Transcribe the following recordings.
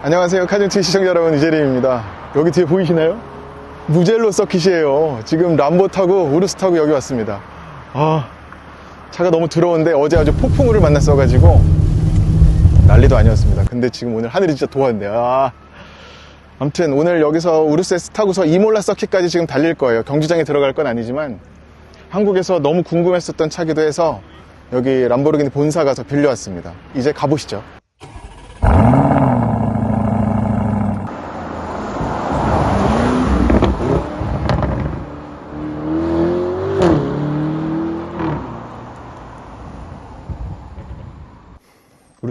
안녕하세요. 카정치 시청자 여러분, 이재림입니다. 여기 뒤에 보이시나요? 무젤로 서킷이에요. 지금 람보 타고 우르스 타고 여기 왔습니다. 아, 차가 너무 더러운데 어제 아주 폭풍우를 만났어가지고 난리도 아니었습니다. 근데 지금 오늘 하늘이 진짜 도왔네요. 아. 아무튼 오늘 여기서 우르스 S 타고서 이몰라 서킷까지 지금 달릴 거예요. 경주장에 들어갈 건 아니지만 한국에서 너무 궁금했었던 차기도 해서 여기 람보르기니 본사 가서 빌려왔습니다. 이제 가보시죠.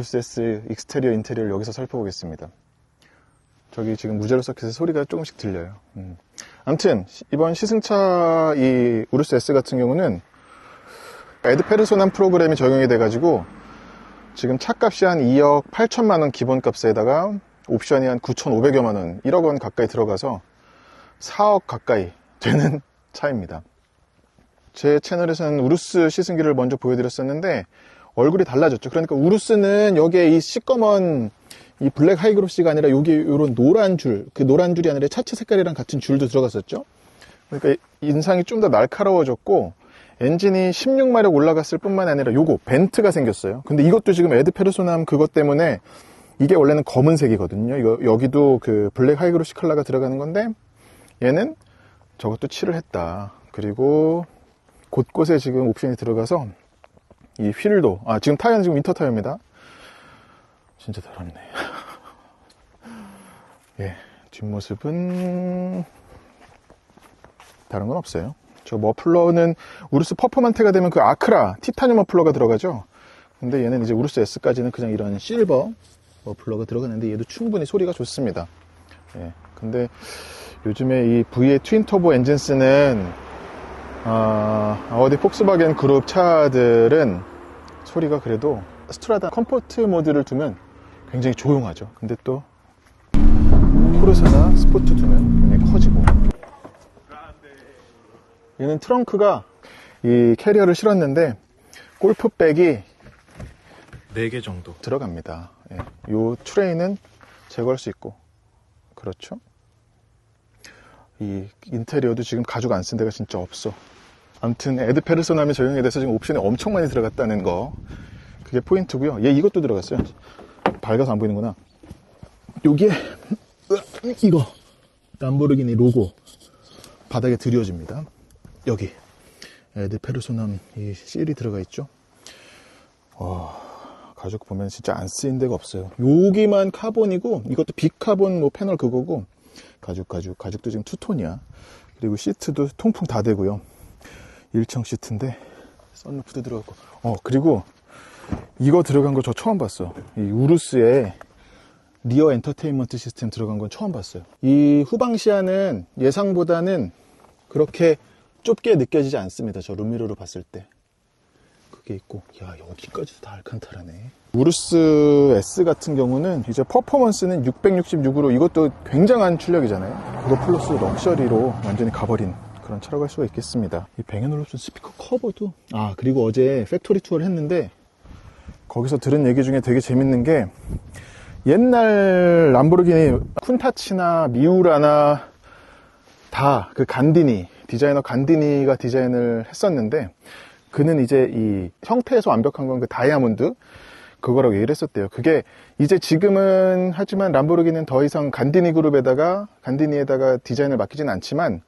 우르스 S 익스테리어 인테리어를 여기서 살펴보겠습니다. 저기 지금 무제로 서킷에 소리가 조금씩 들려요. 음. 아무튼 이번 시승차 이 우르스 S 같은 경우는 에드페르소난 프로그램이 적용이 돼가지고 지금 차값이 한 2억 8천만 원 기본값에다가 옵션이 한 9,500여만 원, 1억 원 가까이 들어가서 4억 가까이 되는 차입니다. 제 채널에서는 우루스 시승기를 먼저 보여드렸었는데 얼굴이 달라졌죠. 그러니까 우루스는 여기에 이 시꺼먼 이 블랙 하이그로시가 아니라 여기 이런 노란 줄, 그 노란 줄이 아니라 차체 색깔이랑 같은 줄도 들어갔었죠. 그러니까 인상이 좀 더 날카로워졌고 엔진이 16마력 올라갔을 뿐만 아니라 요거 벤트가 생겼어요. 근데 이것도 지금 에드 페르소남 그것 때문에 이게 원래는 검은색이거든요. 이거 여기도 그 블랙 하이그로시 컬러가 들어가는 건데 얘는 저것도 칠을 했다. 그리고 곳곳에 지금 옵션이 들어가서 이 휠도 아 지금 타이어는 지금 윈터 타이어입니다. 진짜 더럽네. 예, 뒷모습은 다른 건 없어요. 저 머플러는 우르스 퍼포먼테가 되면 그 아크라 티타늄 머플러가 들어가죠. 근데 얘는 이제 우르스 S까지는 그냥 이런 실버 머플러가 들어가는데 얘도 충분히 소리가 좋습니다. 예, 근데 요즘에 이 V의 트윈 터보 엔진 쓰는 아, 아우디 폭스바겐 그룹 차들은 소리가 그래도 스트라다 컴포트 모드를 두면 굉장히 조용하죠. 근데 또 코르사나 스포트 두면 굉장히 커지고 얘는 트렁크가 이 캐리어를 실었는데 골프백이 4개 정도 들어갑니다. 예. 요 트레이는 제거할 수 있고 그렇죠. 이 인테리어도 지금 가죽 안 쓴 데가 진짜 없어. 아무튼 에드 페르소남이 적용이 돼서 지금 옵션이 엄청 많이 들어갔다는 거 그게 포인트고요. 얘 이것도 들어갔어요. 밝아서 안 보이는구나. 여기에 이거 람보르기니 로고 바닥에 드리워집니다. 여기 에드 페르소남 이 실이 들어가 있죠. 와, 가죽 보면 진짜 안 쓰인 데가 없어요. 여기만 카본이고 이것도 비카본 뭐 패널 그거고 가죽 가죽 가죽도 지금 투톤이야. 그리고 시트도 통풍 다 되고요. 일청 시트인데 썬루프도 들어갔고 어 그리고 이거 들어간 거 저 처음 봤어. 이 우루스에 리어 엔터테인먼트 시스템 들어간 건 처음 봤어요. 이 후방 시야는 예상보다는 그렇게 좁게 느껴지지 않습니다. 저 룸미러로 봤을 때. 그게 있고, 야, 여기까지도 다 알칸타라네. 우루스 S 같은 경우는 이제 퍼포먼스는 666으로 이것도 굉장한 출력이잖아요. 그거 플러스 럭셔리로 완전히 가버린 그런 차라고 할 수가 있겠습니다. 이 뱅앤올uf슨 스피커 커버도, 아, 그리고 어제 팩토리 투어를 했는데, 거기서 들은 얘기 중에 되게 재밌는 게 옛날 람보르기니 쿤타치나 미우라나 다 그 간디니 디자이너 간디니가 디자인을 했었는데 그는 이제 이 형태에서 완벽한 건 그 다이아몬드 그거라고 얘기를 했었대요. 그게 이제 지금은 하지만 람보르기니는 더 이상 간디니 그룹에다가 간디니에다가 디자인을 맡기진 않지만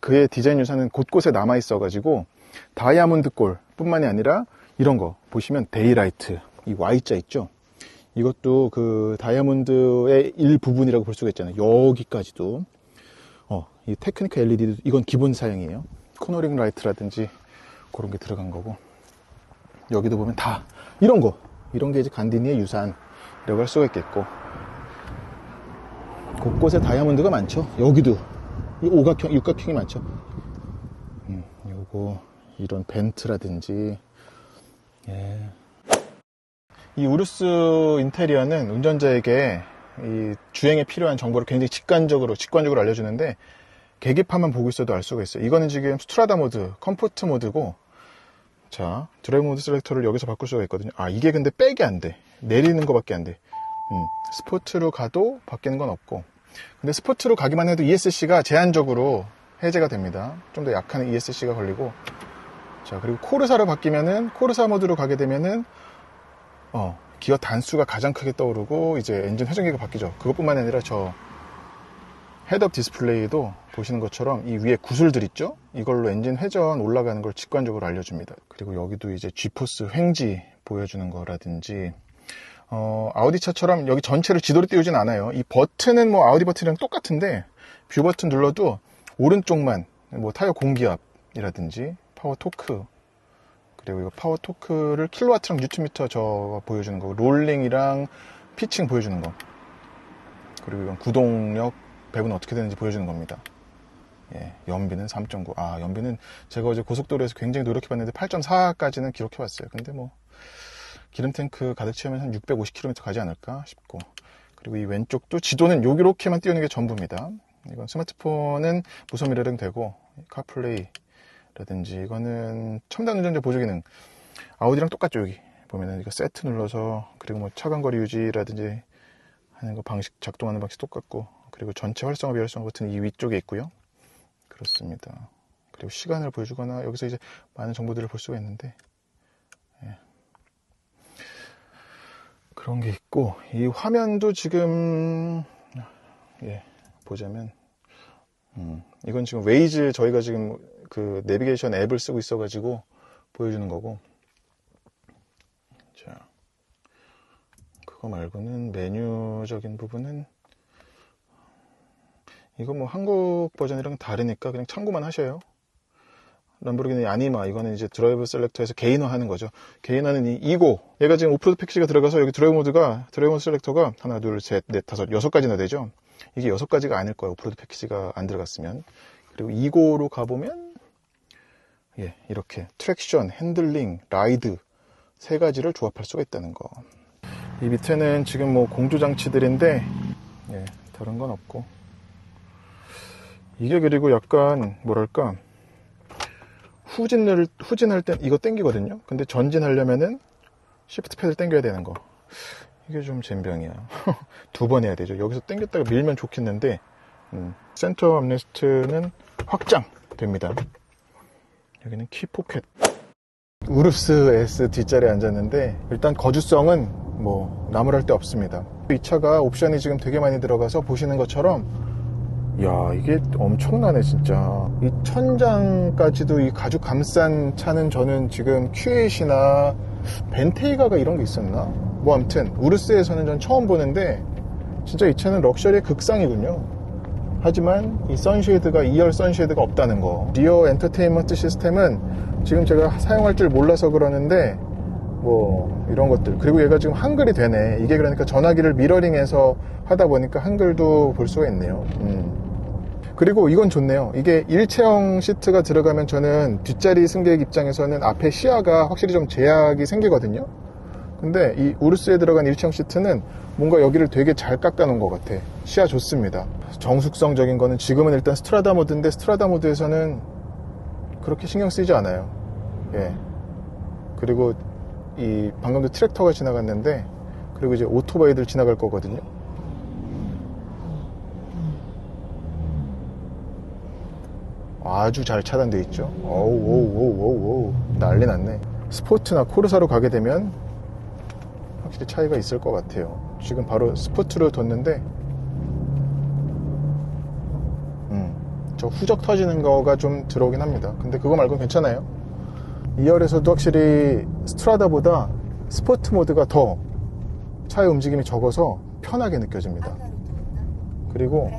그의 디자인 유산은 곳곳에 남아 있어 가지고 다이아몬드 골 뿐만이 아니라 이런 거 보시면 데이라이트 이 Y자 있죠? 이것도 그 다이아몬드의 일부분이라고 볼 수가 있잖아요. 여기까지도. 어, 이 테크니카 LED도 이건 기본 사양이에요. 코너링 라이트라든지 그런 게 들어간 거고. 여기도 보면 다 이런 거. 이런 게 이제 간디니의 유산이라고 할 수가 있겠고. 곳곳에 다이아몬드가 많죠. 여기도 이 오각형 육각형이 많죠 음, 요거 이런 벤트라든지 예. 이 우르스 인테리어는 운전자에게 이 주행에 필요한 정보를 굉장히 직관적으로 직관적으로 알려주는데 계기판만 보고 있어도 알 수가 있어요. 이거는 지금 스트라다 모드, 컴포트 모드고 자 드라이브 모드 셀렉터를 여기서 바꿀 수가 있거든요. 아 이게 근데 백이 안 돼. 내리는 거밖에 안 돼. 음, 스포츠로 가도 바뀌는 건 없고 근데 스포츠로 가기만 해도 ESC가 제한적으로 해제가 됩니다. 좀 더 약한 ESC가 걸리고 자 그리고 코르사로 바뀌면은 코르사 모드로 가게 되면은 어 기어 단수가 가장 크게 떠오르고 이제 엔진 회전기가 바뀌죠. 그것뿐만 아니라 저 헤드업 디스플레이도 보시는 것처럼 이 위에 구슬들 있죠? 이걸로 엔진 회전 올라가는 걸 직관적으로 알려줍니다. 그리고 여기도 이제 G포스 횡지 보여주는 거라든지 어, 아우디 차처럼 여기 전체를 지도로 띄우진 않아요. 이 버튼은 뭐 아우디 버튼이랑 똑같은데 뷰 버튼 눌러도 오른쪽만 뭐 타이어 공기압이라든지 파워 토크 그리고 이거 파워 토크를 킬로와트랑 뉴트미터 저 보여주는 거 롤링이랑 피칭 보여주는 거 그리고 이건 구동력 배분 어떻게 되는지 보여주는 겁니다. 예, 연비는 3.9. 아, 연비는 제가 어제 고속도로에서 굉장히 노력해봤는데 8.4까지는 기록해봤어요. 근데 뭐 기름 탱크 가득 채우면 한 650km 가지 않을까 싶고 그리고 이 왼쪽도 지도는 요렇게만 띄우는 게 전부입니다. 이건 스마트폰은 무선 미러링 되고 카플레이라든지 이거는 첨단 운전자 보조 기능 아우디랑 똑같죠 여기 보면은 이거 세트 눌러서 그리고 뭐 차간 거리 유지라든지 하는 거 방식 작동하는 방식 똑같고 그리고 전체 활성화 비활성화 버튼이 이 위쪽에 있고요. 그렇습니다. 그리고 시간을 보여주거나 여기서 이제 많은 정보들을 볼 수가 있는데 그런 게 있고 이 화면도 지금 예, 보자면 음, 이건 지금 웨이즈 저희가 지금 그 내비게이션 앱을 쓰고 있어 가지고 보여주는 거고 자 그거 말고는 메뉴적인 부분은 이거 뭐 한국 버전이랑 다르니까 그냥 참고만 하셔요. 람보르기니 아니마 이거는 이제 드라이브 셀렉터에서 개인화 하는 거죠. 개인화는 이 이고 얘가 지금 오프로드 패키지가 들어가서 여기 드라이브 모드가 드라이브 셀렉터가 하나 둘셋넷 다섯 여섯 가지나 되죠. 이게 여섯 가지가 아닐 거예요. 오프로드 패키지가 안 들어갔으면 그리고 이고로 가보면 예 이렇게 트랙션, 핸들링, 라이드 세 가지를 조합할 수가 있다는 거. 이 밑에는 지금 뭐 공조 장치들인데 예 다른 건 없고 이게 그리고 약간 뭐랄까 후진을 후진할 땐 이거 땡기거든요. 근데 전진하려면은 시프트 패드 땡겨야 되는 거. 이게 좀 젬병이야. 두 번 해야 되죠. 여기서 땡겼다가 밀면 좋겠는데 음, 센터 암레스트는 확장 됩니다. 여기는 키 포켓. 우르스 S 뒷자리에 앉았는데 일단 거주성은 뭐 나무랄 데 없습니다. 이 차가 옵션이 지금 되게 많이 들어가서 보시는 것처럼 야 이게 엄청나네 진짜. 이 천장까지도 이 가죽 감싼 차는 저는 지금 Q8이나 벤테이가가 이런 게 있었나? 뭐 아무튼 우르스에서는 전 처음 보는데 진짜 이 차는 럭셔리의 극상이군요. 하지만 이 선쉐이드가 2열 선쉐이드가 없다는 거. 리어 엔터테인먼트 시스템은 지금 제가 사용할 줄 몰라서 그러는데 뭐 이런 것들. 그리고 얘가 지금 한글이 되네. 이게 그러니까 전화기를 미러링해서 하다 보니까 한글도 볼 수가 있네요. 음. 그리고 이건 좋네요. 이게 일체형 시트가 들어가면 저는 뒷자리 승객 입장에서는 앞에 시야가 확실히 좀 제약이 생기거든요. 근데 이 우르스에 들어간 일체형 시트는 뭔가 여기를 되게 잘 깎아놓은 것 같아. 시야 좋습니다. 정숙성적인 거는 지금은 일단 스트라다 모드인데 스트라다 모드에서는 그렇게 신경 쓰이지 않아요. 예. 그리고 이 방금도 트랙터가 지나갔는데 그리고 이제 오토바이들 지나갈 거거든요. 아주 잘 차단되어 있죠. 어우, 오우, 오우, 오우, 오우. 난리 났네. 스포츠나 코르사로 가게 되면 확실히 차이가 있을 것 같아요. 지금 바로 스포츠로 뒀는데, 음, 저 후적 터지는 거가 좀 들어오긴 합니다. 근데 그거 말고는 괜찮아요. 2열에서도 확실히 스트라다보다 스포트 모드가 더 차의 움직임이 적어서 편하게 느껴집니다. 그리고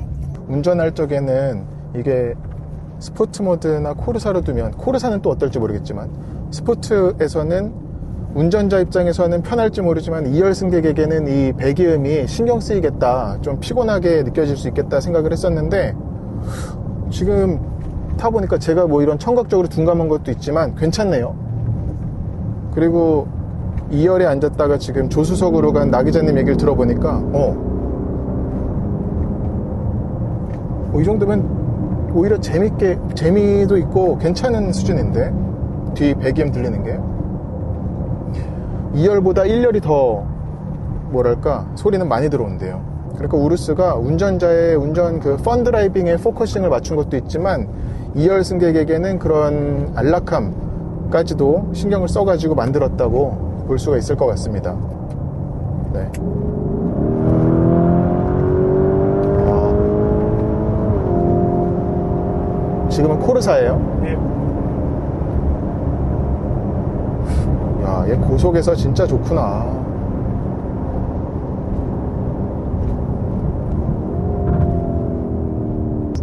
운전할 적에는 이게 스포츠 모드나 코르사로 두면 코르사는 또 어떨지 모르겠지만 스포츠에서는 운전자 입장에서는 편할지 모르지만 2열 승객에게는 이 배기음이 신경 쓰이겠다 좀 피곤하게 느껴질 수 있겠다 생각을 했었는데 지금 타보니까 제가 뭐 이런 청각적으로 둔감한 것도 있지만 괜찮네요. 그리고 2열에 앉았다가 지금 조수석으로 간 나 기자님 얘기를 들어보니까 어, 뭐 이 정도면 오히려 재밌게 재미도 있고 괜찮은 수준인데 뒤 배기음 들리는 게 2열보다 1열이 더 뭐랄까 소리는 많이 들어온대요. 그러니까 우르스가 운전자의 운전 그 펀드라이빙에 포커싱을 맞춘 것도 있지만 2열 승객에게는 그런 안락함까지도 신경을 써가지고 만들었다고 볼 수가 있을 것 같습니다. 네. 지금은 코르사예요. 네. 야, 얘 고속에서 진짜 좋구나.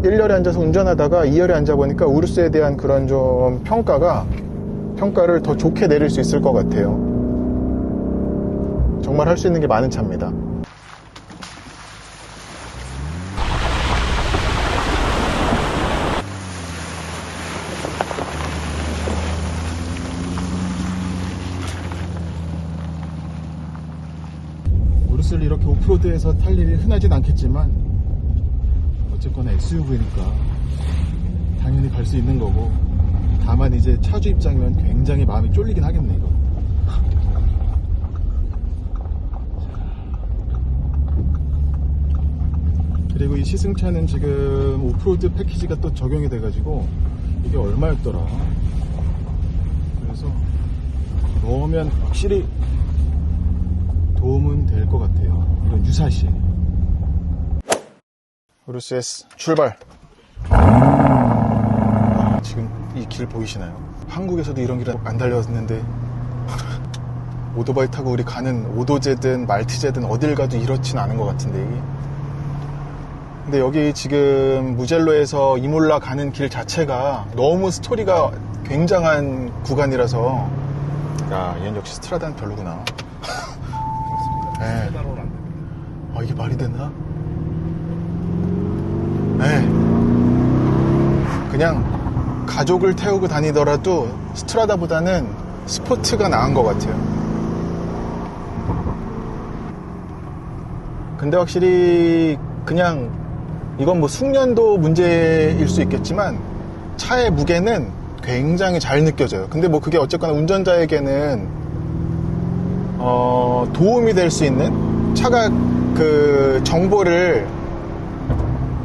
일열에 앉아서 운전하다가 2열에 앉아보니까 우르스에 대한 그런 좀 평가가 평가를 더 좋게 내릴 수 있을 것 같아요. 정말 할 수 있는 게 많은 차입니다. 우르스를 이렇게 오프로드에서 탈 일이 흔하진 않겠지만 어쨌거나 SUV니까 당연히 갈 수 있는 거고 다만 이제 차주 입장이면 굉장히 마음이 쫄리긴 하겠네 이거. 그리고 이 시승차는 지금 오프로드 패키지가 또 적용이 돼가지고 이게 얼마였더라? 그래서 넣으면 확실히 도움은 될 것 같아요 이런 유사시 우르스 S 출발. 아, 지금 이 길 보이시나요? 한국에서도 이런 길은 안 달렸는데 오토바이 타고 우리 가는 오도제든 말티제든 어딜 가도 이렇진 않은 것 같은데. 이게 근데 여기 지금 무젤로에서 이몰라 가는 길 자체가 너무 스토리가 굉장한 구간이라서. 야 얘는 역시 스트라다는 별로구나. 네. 아 이게 말이 되나? 네. 그냥 가족을 태우고 다니더라도 스트라다보다는 스포츠가 나은 것 같아요. 근데 확실히 그냥 이건 뭐 숙련도 문제일 수 있겠지만 차의 무게는 굉장히 잘 느껴져요. 근데 뭐 그게 어쨌거나 운전자에게는 어, 도움이 될 수 있는 차가 그 정보를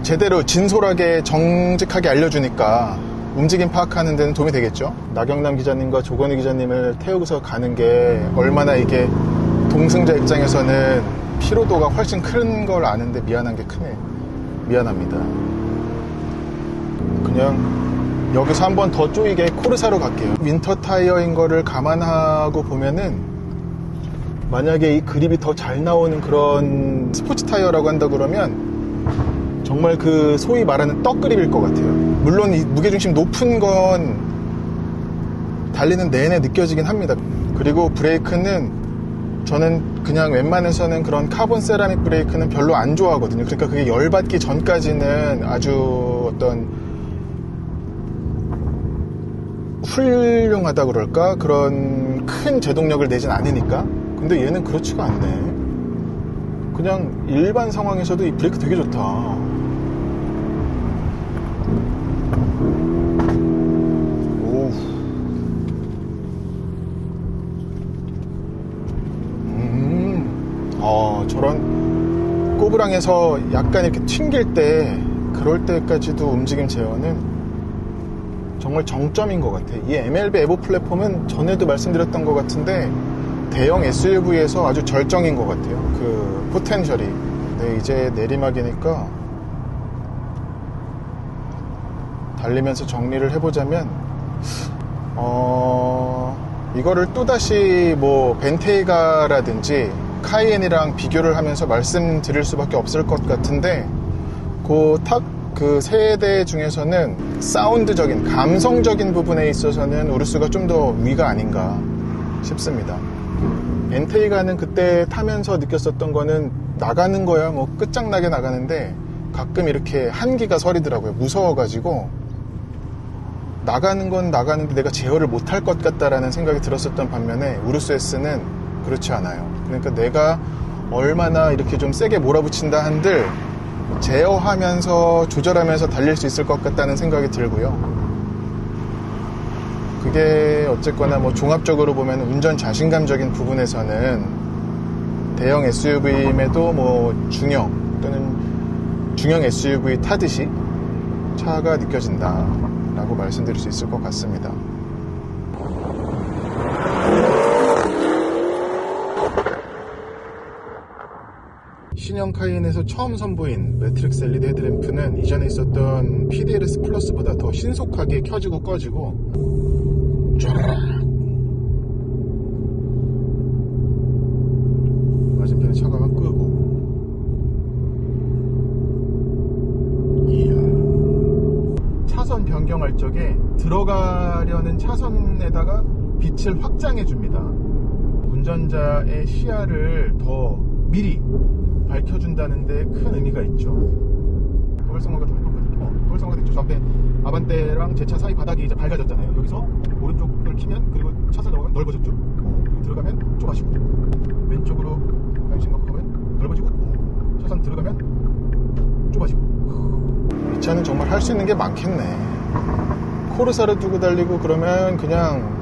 제대로 진솔하게 정직하게 알려주니까 움직임 파악하는 데는 도움이 되겠죠. 나경남 기자님과 조건희 기자님을 태우고서 가는 게 얼마나 이게 동승자 입장에서는 피로도가 훨씬 큰 걸 아는데 미안한 게 크네. 미안합니다. 그냥 여기서 한 번 더 쪼이게 코르사로 갈게요. 윈터 타이어인 거를 감안하고 보면은 만약에 이 그립이 더 잘 나오는 그런 스포츠 타이어라고 한다 그러면 정말 그 소위 말하는 떡 그립일 것 같아요. 물론 이 무게중심 높은 건 달리는 내내 느껴지긴 합니다. 그리고 브레이크는 저는 그냥 웬만해서는 그런 카본 세라믹 브레이크는 별로 안 좋아하거든요. 그러니까 그게 열받기 전까지는 아주 어떤 훌륭하다 그럴까? 그런 큰 제동력을 내진 않으니까. 근데 얘는 그렇지가 않네. 그냥 일반 상황에서도 이 브레이크 되게 좋다. 음, 어, 저런 꼬부랑에서 약간 이렇게 튕길 때, 그럴 때까지도 움직임 제어는 정말 정점인 것 같아. 이 MLB 에보 플랫폼은 전에도 말씀드렸던 것 같은데, 대형 SUV에서 아주 절정인 것 같아요. 그 포텐셜이. 네, 이제 내리막이니까 달리면서 정리를 해보자면 어, 이거를 또다시 뭐 벤테이가라든지 카이엔이랑 비교를 하면서 말씀드릴 수밖에 없을 것 같은데 그탑그 세대 중에서는 사운드적인 감성적인 부분에 있어서는 우르스가 좀 더 위가 아닌가 싶습니다. 엔테이가는 그때 타면서 느꼈었던 거는 나가는 거야 뭐 끝장나게 나가는데 가끔 이렇게 한기가 서리더라고요. 무서워가지고 나가는 건 나가는데 내가 제어를 못할 것 같다라는 생각이 들었었던 반면에 우르스 S는 그렇지 않아요. 그러니까 내가 얼마나 이렇게 좀 세게 몰아붙인다 한들 제어하면서 조절하면서 달릴 수 있을 것 같다는 생각이 들고요. 그게 어쨌거나 뭐 종합적으로 보면 운전 자신감적인 부분에서는 대형 SUV임에도 뭐 중형 또는 중형 SUV 타듯이 차가 느껴진다라고 말씀드릴 수 있을 것 같습니다. 신형 카이엔에서 처음 선보인 매트릭스 LED 헤드램프는 이전에 있었던 PDLS 플러스보다 더 신속하게 켜지고 꺼지고 쫙 맞은편에 차가만 끄고. 이야. 차선 변경할 적에 들어가려는 차선에다가 빛을 확장해 줍니다. 운전자의 시야를 더 미리 밝혀준다는 데 큰 의미가 있죠. 더 높거든요 어, 도발성과가 있죠. 저 앞에 아반떼랑 제 차 사이 바닥이 이제 밝아졌잖아요. 여기서 오른쪽을 키면 그리고 차선 넘어가면 넓어졌죠? 어, 그리고 들어가면 좁아지고 왼쪽으로 방향 바꾸면 넓어지고 어, 차선 들어가면 좁아지고. 이 차는 정말 할 수 있는 게 많겠네. 코르사를 두고 달리고 그러면 그냥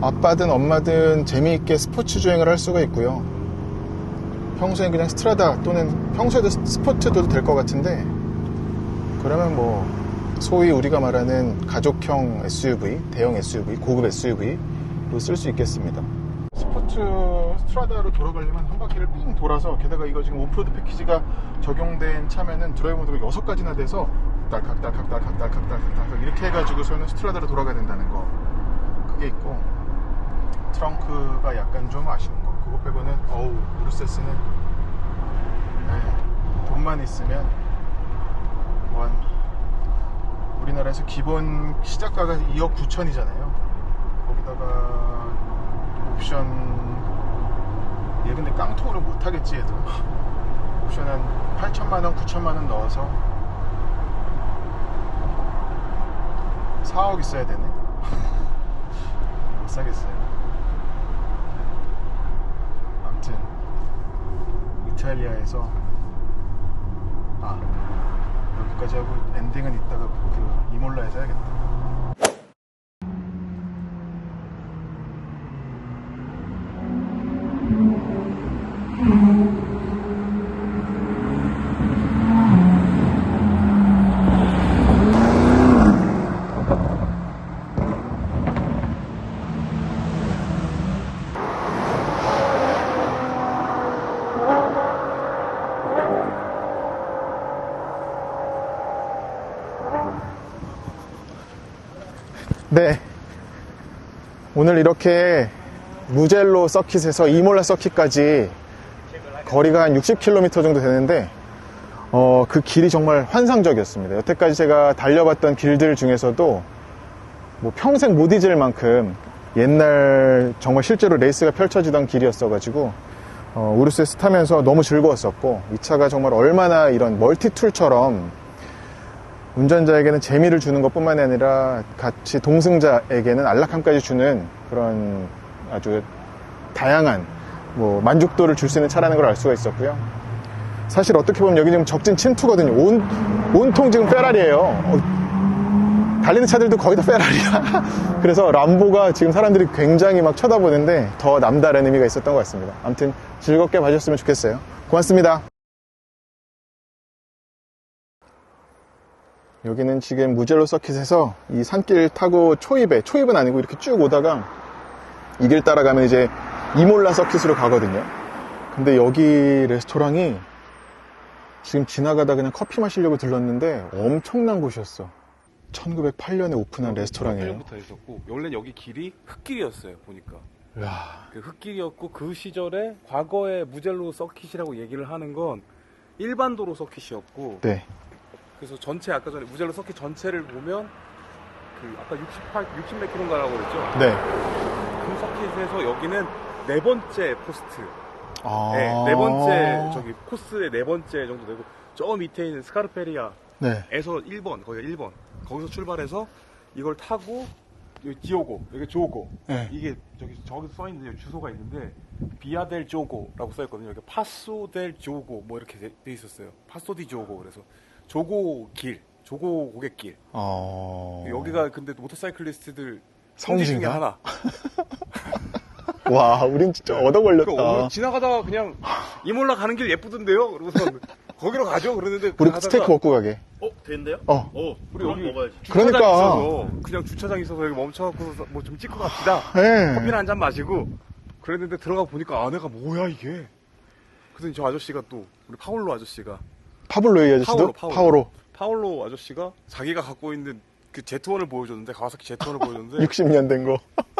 아빠든 엄마든 재미있게 스포츠 주행을 할 수가 있고요. 평소엔 그냥 스트라다 또는 평소에도 스- 스포츠도 될 것 같은데 그러면 뭐 소위 우리가 말하는 가족형 SUV, 대형 SUV, 고급 SUV로 쓸 수 있겠습니다. 스포츠 스트라다로 돌아가려면 한 바퀴를 삥 돌아서 게다가 이거 지금 오프로드 패키지가 적용된 차면은 드라이브 모드가 여섯 가지나 돼서 딸칵 이렇게 해가지고서는 스트라다로 돌아가야 된다는 거 그게 있고 트렁크가 약간 좀 아쉬운 거 그거 빼고는 어우 우르세스는 네, 돈만 있으면 뭐한 우리나라에서 기본 시작가가 2억 9천이잖아요. 거기다가 옵션 얘 근데 깡통으로 못하겠지 얘도. 옵션 한 8천만원 9천만원 넣어서 4억 있어야 되네. 못 사겠어요. 아무튼 이탈리아에서 아 여기까지 하고 엔딩은 이따가 그 이몰라에서 해야겠다 네. 오늘 이렇게 무젤로 서킷에서 이몰라 서킷까지 거리가 한 60km 정도 되는데 어, 그 길이 정말 환상적이었습니다. 여태까지 제가 달려봤던 길들 중에서도 뭐 평생 못 잊을 만큼 옛날 정말 실제로 레이스가 펼쳐지던 길이었어가지고 어, 우르스에스 타면서 너무 즐거웠었고 이 차가 정말 얼마나 이런 멀티툴처럼 운전자에게는 재미를 주는 것 뿐만 아니라 같이 동승자에게는 안락함까지 주는 그런 아주 다양한 뭐 만족도를 줄 수 있는 차라는 걸 알 수가 있었고요. 사실 어떻게 보면 여기 지금 적진 침투거든요. 온, 온통 지금 페라리예요. 어, 달리는 차들도 거의 다 페라리야. 그래서 람보가 지금 사람들이 굉장히 막 쳐다보는데 더 남다른 의미가 있었던 것 같습니다. 아무튼 즐겁게 봐주셨으면 좋겠어요. 고맙습니다. 여기는 지금 무젤로 서킷에서 이 산길 타고 초입에, 초입은 아니고 이렇게 쭉 오다가 이 길 따라가면 이제 이몰라 서킷으로 가거든요. 근데 여기 레스토랑이 지금 지나가다 그냥 커피 마시려고 들렀는데 엄청난 곳이었어. 1908년에 오픈한 레스토랑이에요. 8년부터 있었고 원래 여기 길이 흙길이었어요 보니까 와, 그 흙길이었고 그 시절에 과거에 무젤로 서킷이라고 얘기를 하는 건 일반 도로 서킷이었고 네. 그래서 전체 아까 전에 무젤로 서킷 전체를 보면 그 아까 68, 60몇 킬로인가라고 그랬죠 네. 그 서킷에서 여기는 네 번째 포스트 아. 네, 네 번째 저기 코스의 네 번째 정도 되고 저 밑에 있는 스카르페리아에서 네. 1번 거기가 1번 거기서 출발해서 이걸 타고 여기 디오고 여기 조고 네. 이게 저기 저기 써 여기 주소가 있는데 비아델 조고라고 써 있거든요. 여기 파소 델 조고 뭐 이렇게 돼, 돼 있었어요. 파소 디 조고 그래서 조고 길, 조고 고객길. 어. 여기가 근데 모터사이클리스트들 성지 중에? 하나. 와, 우린 진짜 얻어 걸렸다. 지나가다가 그냥 이몰라 가는 길 예쁘던데요? 그러고서 거기로 가죠. 그러는데 우리 가다가 스테이크 먹고 가게. 어, 되는데요? 어. 오, 우리 여기 먹어야지. 주차장 그러니까. 있어서 그냥 주차장 있어서 여기 멈춰갖고 뭐 좀 찍고 갑시다. 예. 커피나 한 잔 마시고 그랬는데 들어가 보니까 아내가 뭐야 이게. 그랬더니 저 아저씨가 또 우리 파울로 아저씨가 파블로 이 아저씨도 파워로, 파워로. 파워로. 파울로 아저씨가 자기가 갖고 있는 그 제트원을 보여줬는데 가와사키 제트원을 보여줬는데 60년 된 거.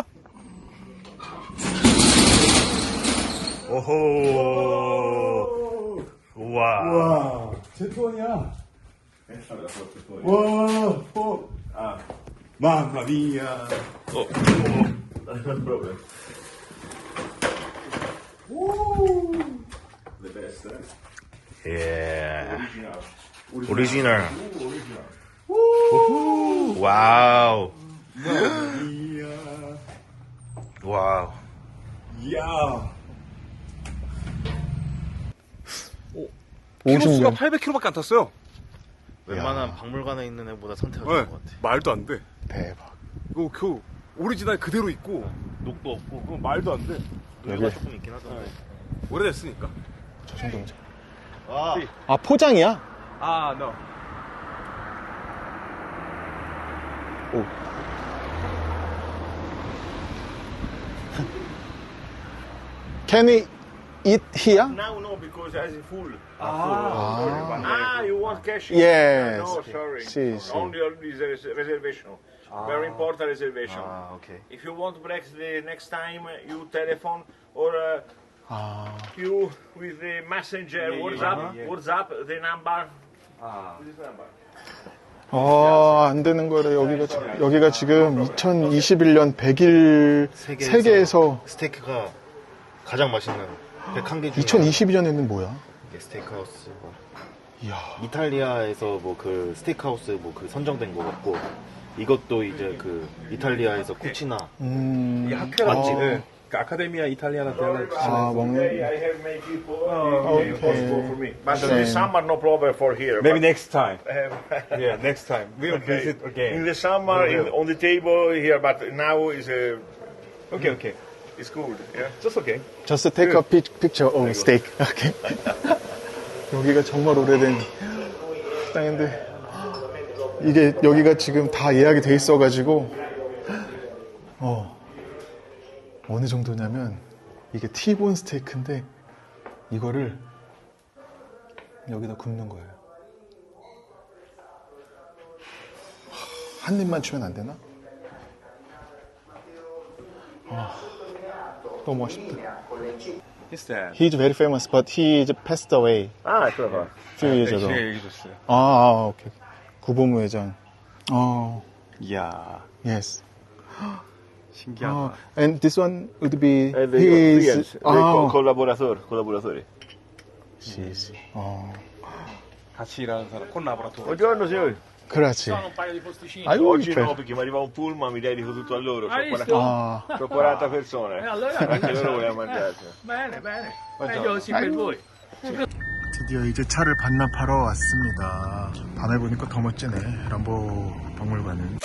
오호. 우와. 제트원이야. 와, 어, 아, 맘마미야. 예. 오리지널. 우후. 와우. 와우. 이야. 50년. 키로수가 800km밖에 안 탔어요. 웬만한 박물관에 있는 애보다 선택을 네, 좋은 것 같아. 말도 안 돼. 대박. 이거 그 오리지널 그대로 있고 녹도 없고. 그거 말도 안 돼. 노래가 여기. 조금 있긴 하던데. 오래됐으니까. 저 정도면. 와. 아, 포장이야? 아, no. 오. Can we eat here? Now no, because as a full. Ah. Ah, you want cash? Yes. No, sorry. Si, si. Only on this res- reservation. Very important reservation. 아, 오케이. If you want break the next time, you telephone or uh, 아, you with the messenger WhatsApp, WhatsApp the number. This number. 아, 안 되는 거래. 여기가, 지- 여기가 지금 2021년 100일 세계에서, 세계에서 스테이크가 가장 맛있는 101개 중에 2022년에는 뭐야? 이게 스테이크하우스. 뭐. 이야. 이탈리아에서 뭐 그 스테이크하우스 뭐 그 선정된 거 같고 이것도 이제 그 이탈리아에서 쿠치나 음. 이게 학회란지. 아, 네. 그 아카데미아 이탈리아나 대학을 아, Today 먹는. I have many people. okay. Possible for me. But Same. this summer no problem for here. Maybe but, next time. uh, Yeah, next time. We'll okay. visit In again. the summer, in, on the table here, but now is uh, Okay, okay. it's good. Yeah. Just okay. Just take a pic, picture of steak. 오케이. 여기가 정말 오래된 식당인데 이게 여기가 지금 다 예약이 돼 있어가지고 어 어느 정도냐면 이게 티본 스테이크인데 이거를 여기다 굽는 거예요. 한 입만 주면 안 되나? 아, 너무 맛있다. He's dead. He's very famous, but he passed away Ah, clever. few years ago. 네, 얘기해줬어요. 아, 아, 오케이. 구보무 회장. 어, 이야, yes. 신기하다. 어, and this one would be And the his. friends, the 아, collaborator, collaboratori. 시, 시. 어, 같이 일하는 사람, 콜라보라토. Buongiorno signori. 그렇지. un paio di posticini. 아유, Oggi 이뻐. no perché mi arriva un pullman, mi dedico tutto a loro. Sono visto? 40, 아, sono 40 persone. E allora Anche loro vogliamo mangiare. bene, bene. Meglio così per voi. 드디어 이제 차를 반납하러 왔습니다. 밤에 보니까 더 멋지네. 람보 박물관은.